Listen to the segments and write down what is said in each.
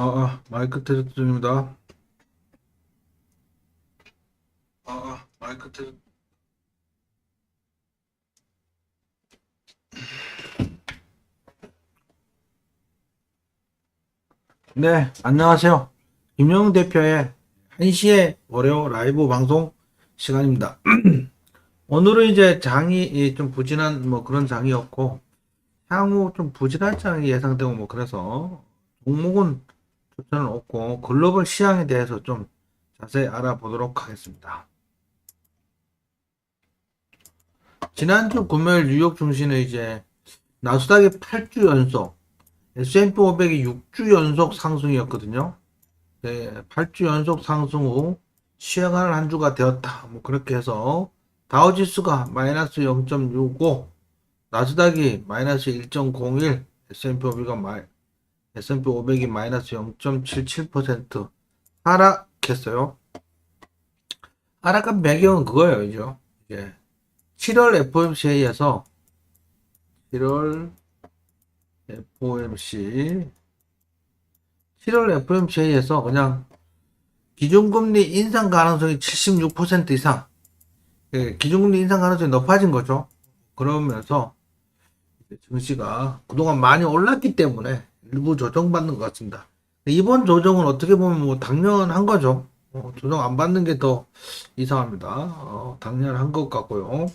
아, 아, 마이크 테스트 중입니다. 아, 아, 마이크 테스트. 네, 안녕하세요. 김영 대표의 1시에 월요 라이브 방송 시간입니다. 오늘은 이제 장이 좀 부진한 뭐 그런 장이었고, 향후 좀 부진한 장이 예상되고 뭐 그래서 종목은 추천은 없고 글로벌 시장에 대해서 좀 자세히 알아보도록 하겠습니다. 지난주 금요일 뉴욕 증시는 이제 나스닥이 8주 연속, S&P 500이 6주 연속 상승이었거든요. 네, 8주 연속 상승 후 쉬어가는 한 주가 되었다. 뭐 그렇게 해서 다우지수가 마이너스 0.65, 나스닥이 마이너스 1.01, S&P 500가 마이 S&P 500이 마이너스 0.77% 하락했어요. 하락한 배경은 그거예요, 이제. 이제 7월 FOMC에서 7월 FOMC 7월 FOMC에서 그냥 기준금리 인상 가능성이 76% 이상 예, 기준금리 인상 가능성이 높아진 거죠. 그러면서 증시가 그동안 많이 올랐기 때문에 일부 조정받는 것 같습니다. 이번 조정은 어떻게 보면 뭐 당연한 거죠. 어, 조정 안 받는 게 더 이상합니다. 어, 당연한 것 같고요.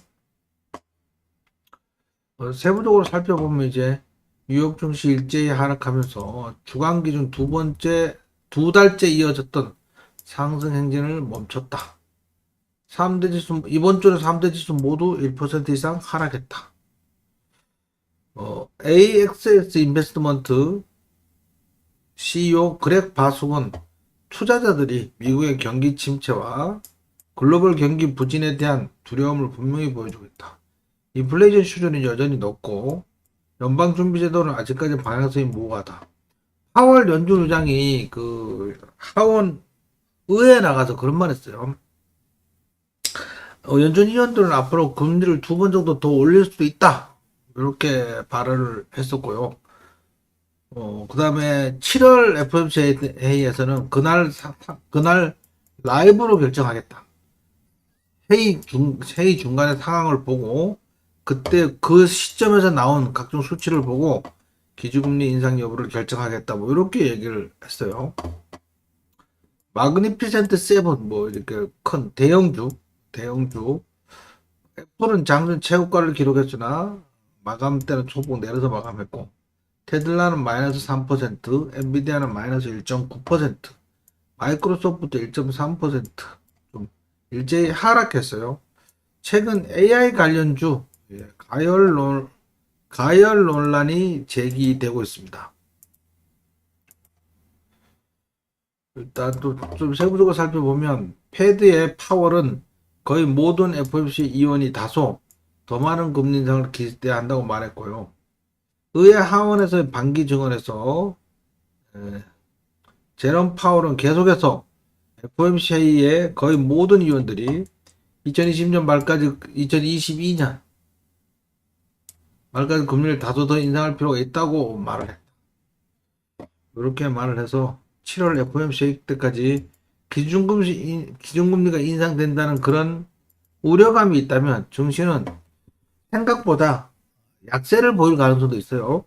어, 세부적으로 살펴보면 이제 뉴욕 증시 일제히 하락하면서 주간 기준 두 번째 두 달째 이어졌던 상승 행진을 멈췄다. 3대 지수 이번 주에 3대 지수 모두 1% 이상 하락했다. 어, AXS 인베스트먼트 CEO 그렉 바숙은 투자자들이 미국의 경기 침체와 글로벌 경기 부진에 대한 두려움을 분명히 보여주고 있다. 인플레이션 수준이 여전히 높고 연방준비제도는 아직까지 방향성이 모호하다. 하월 연준 의장이 그 하원 의회에 나가서 그런 말 했어요. 어, 연준 위원들은 앞으로 금리를 두 번 정도 더 올릴 수도 있다. 이렇게 발언을 했었고요. 어, 그 다음에 7월 FOMC 회의에서는 그날, 사- 사- 그날 라이브로 결정하겠다. 회의 중, 회의 중간에 상황을 보고, 그때 그 시점에서 나온 각종 수치를 보고, 기준금리 인상 여부를 결정하겠다. 뭐, 이렇게 얘기를 했어요. 마그니피센트 세븐, 뭐, 이렇게 큰 대형주, 대형주. 애플은 장중 최고가를 기록했으나, 마감 때는 초봉 내려서 마감했고, 테슬라는 마이너스 3%, 엔비디아는 마이너스 1.9%, 마이크로소프트 1.3%, 좀 일제히 하락했어요. 최근 AI 관련주 예, 가열 논 가열 논란이 제기되고 있습니다. 일단 또 좀 세부적으로 살펴보면 패드의 파월은 거의 모든 FOMC 의원이 다소 더 많은 금리 인상을 기대한다고 말했고요. 의회 하원에서 반기 증언에서 에, 제롬 파월은 계속해서 FOMC 회의에 거의 모든 의원들이 2020년 말까지 2022년 말까지 금리를 다소 더 인상할 필요가 있다고 말을 했다. 이렇게 말을 해서 7월 FOMC 때까지 기준금리, 기준금리가 인상된다는 그런 우려감이 있다면 증시는 생각보다 약세를 보일 가능성도 있어요.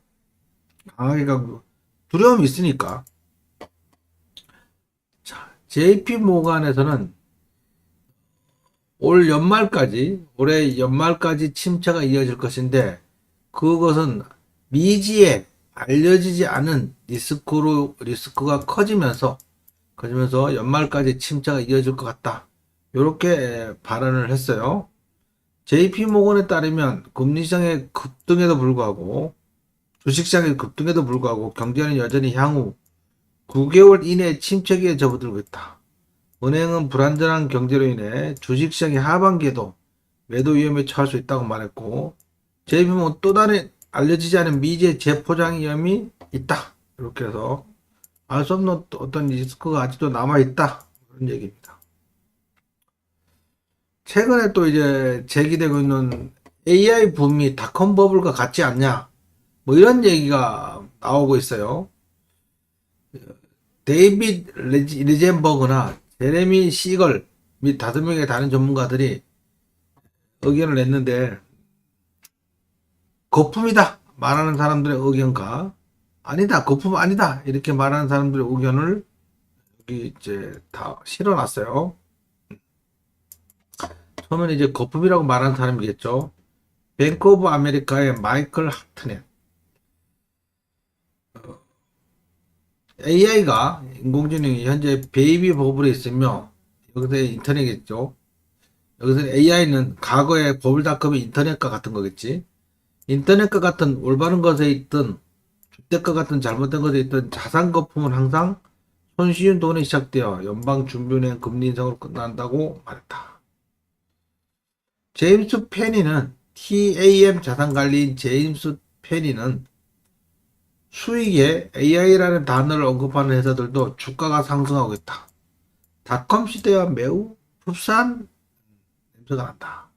강하게 가고 두려움이 있으니까. 자, JP 모간에서는 올 연말까지 올해 연말까지 침체가 이어질 것인데 그것은 미지에 알려지지 않은 리스크로 리스크가 커지면서 커지면서 연말까지 침체가 이어질 것 같다. 이렇게 발언을 했어요. JP 모건에 따르면 금리 시장의 급등에도 불구하고 주식시장의 급등에도 불구하고 경제는 여전히 향후 9개월 이내 침체기에 접어들고 있다. 은행은 불안전한 경제로 인해 주식시장이 하반기에도 매도 위험에 처할 수 있다고 말했고 JP모건 또 다른 알려지지 않은 미지의 재포장 위험이 있다. 이렇게 해서 알 수 없는 어떤 리스크가 아직도 남아 있다. 그런 얘기입니다. 최근에 또 이제 제기되고 있는 AI 붐이 닷컴 버블과 같지 않냐 뭐 이런 얘기가 나오고 있어요. 데이빗 리젠버그나 제레미 시걸 및 다섯 명의 다른 전문가들이 의견을 냈는데 거품이다 말하는 사람들의 의견과 아니다 거품 아니다 이렇게 말하는 사람들의 의견을 이제 다 실어놨어요. 처음에는 이제 거품이라고 말하는 사람이겠죠. 뱅크 오브 아메리카의 마이클 하트넷. AI가 인공지능이 현재 베이비 버블에 있으며 여기서 인터넷이겠죠. 여기서 AI는 과거의 버블닷컴의 인터넷과 같은 거겠지. 인터넷과 같은 올바른 것에 있던 주택과 같은 잘못된 것에 있던 자산 거품은 항상 손쉬운 돈에 시작되어 연방준비은행 금리 인상으로 끝난다고 말했다. 제임스 페니는 TAM 자산관리인 제임스 페니는 수익에 AI라는 단어를 언급하는 회사들도 주가가 상승하고 있다. 닷컴 시대와 매우 흡사한 냄새가 난다.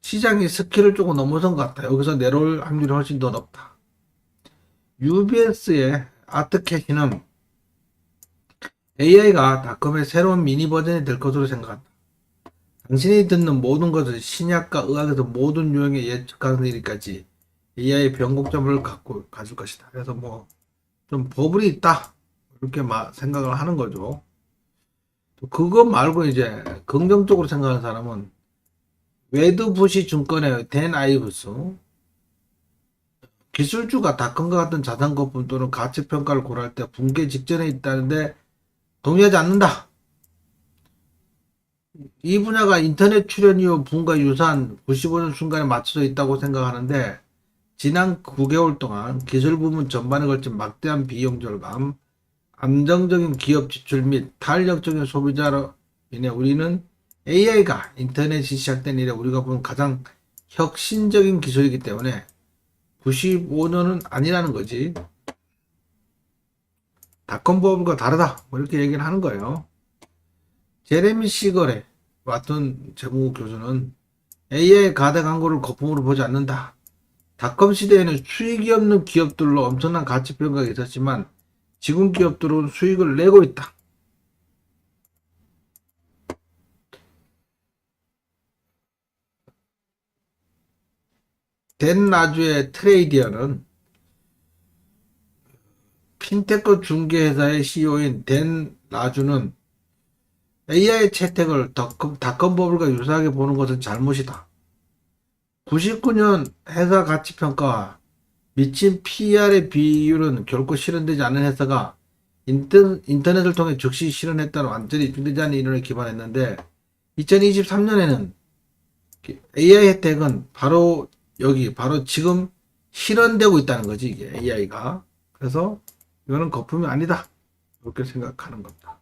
시장이 스킬을 조금 넘어선 것 같다. 여기서 내려올 확률이 훨씬 더 높다. UBS의 아트캐시는 AI가 닷컴의 새로운 미니 버전이 될 것으로 생각한다. 당신이 듣는 모든 것을 신약과 의학에서 모든 유형의 예측 가능성이 이르기까지 AI의 변곡점을 갖고 가질 것이다. 그래서 뭐 좀 버블이 있다 이렇게 마- 생각을 하는 거죠. 또 그거 말고 이제 긍정적으로 생각하는 사람은 웨드부시 증권의 댄 아이브스 기술주가 닷컴과 같은 자산 거품 또는 가치 평가를 고려할 때 붕괴 직전에 있다는데 동의하지 않는다. 이 분야가 인터넷 출현 이후 붐과 유사한 95년 순간에 맞춰져 있다고 생각하는데 지난 9개월 동안 기술 부문 전반에 걸친 막대한 비용 절감, 안정적인 기업 지출 및 탄력적인 소비자로 인해 우리는 AI가 인터넷이 시작된 이래 우리가 본 가장 혁신적인 기술이기 때문에 95년은 아니라는 거지. 닷컴 버블과 다르다. 뭐 이렇게 얘기를 하는 거예요. 제레미 시걸의 와튼 재무 교수는 AI 가대 광고를 거품으로 보지 않는다. 닷컴 시대에는 수익이 없는 기업들로 엄청난 가치 평가가 있었지만 지금 기업들은 수익을 내고 있다. 댄 라주의 트레이디어는 핀테크 중개회사의 CEO인 댄 라주는 AI 채택을 닷컴, 닷컴 버블과 유사하게 보는 것은 잘못이다. 99년 회사 가치 평가와 미친 PR의 비율은 결코 실현되지 않은 회사가 인터, 인터넷 을 통해 즉시 실현했다는 완전히 입증되지 않은 이론에 기반했는데 2023년에는 AI 혜택은 바로 여기 바로 지금 실현되고 있다는 거지 이게 AI가 그래서 이거는 거품이 아니다 이렇게 생각하는 겁니다.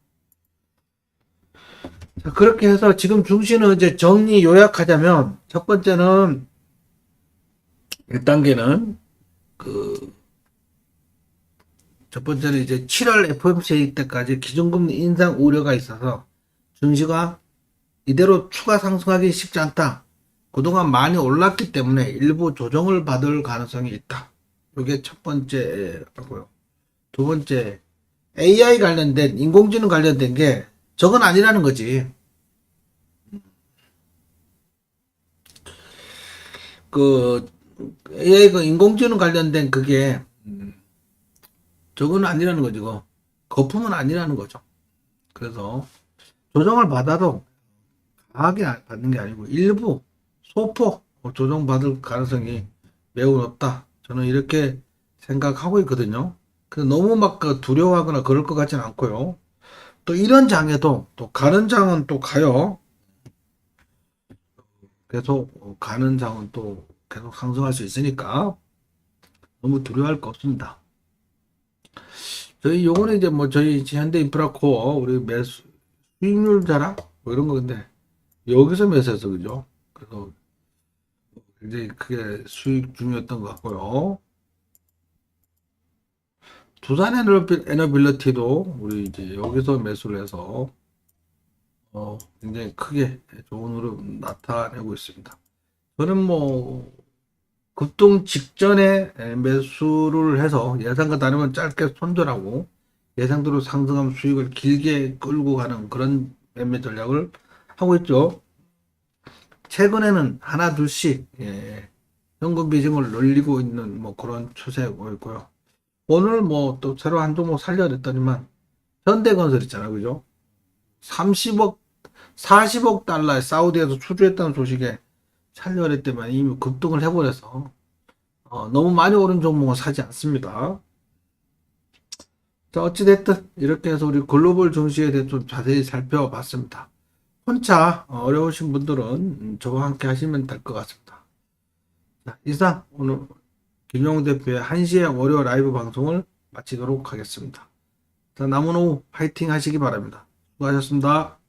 자 그렇게 해서 지금 중시는 이제 정리 요약하자면 첫 번째는 1단계는 그 첫 번째는 이제 7월 FOMC 때까지 기준금리 인상 우려가 있어서 증시가 이대로 추가 상승하기 쉽지 않다. 그동안 많이 올랐기 때문에 일부 조정을 받을 가능성이 있다. 이게 첫 번째고요. 두 번째, AI 관련된, 인공지능 관련된 게 저건 아니라는 거지. 그, AI 그 인공지능 관련된 그게, 음, 저건 아니라는 거지. 그 거품은 아니라는 거죠. 그래서 조정을 받아도 강하게 받는 게 아니고 일부 소폭 조정 받을 가능성이 매우 높다. 저는 이렇게 생각하고 있거든요. 그 너무 막그 두려워하거나 그럴 것 같지는 않고요. 또 이런 장에도 또 가는 장은 또 가요. 계속 가는 장은 또 계속 상승할 수 있으니까 너무 두려워할 거 없습니다. 저희 요거는 이제 뭐 저희 현대 인프라코어 우리 매수 수익률 자랑 뭐 이런 건데 여기서 매수해서 그죠? 그래서 굉장히 크게 수익 중이었던 것 같고요. 에너빌- 에너빌리티도 우리 이제 여기서 매수를 해서 어 굉장히 크게 좋은 흐름 나타내고 있습니다. 저는 뭐 급등 직전에 매수를 해서 예상과 다르면 짧게 손절하고 예상대로 상승하면 수익을 길게 끌고 가는 그런 매매 전략을 하고 있죠. 최근에는 하나 둘씩 예, 현금 비중을 늘리고 있는 뭐 그런 추세고 있고요. 오늘 뭐 또 새로 한 종목 살려야 됐더니만 현대건설 있잖아요, 그죠? 30억, 40억 달러에 사우디에서 수주했다는 소식에 살려야 됐더만 이미 급등을 해버려서 어, 너무 많이 오른 종목은 사지 않습니다. 자, 어찌됐든 이렇게 해서 우리 글로벌 증시에 대해 좀 자세히 살펴봤습니다. 혼자 어, 어려우신 분들은 음, 저와 함께 하시면 될 것 같습니다. 자, 이상 오늘 김용우 대표의 1시에 월요 라이브 방송을 마치도록 하겠습니다. 자, 남은 오후 파이팅 하시기 바랍니다. 수고하셨습니다.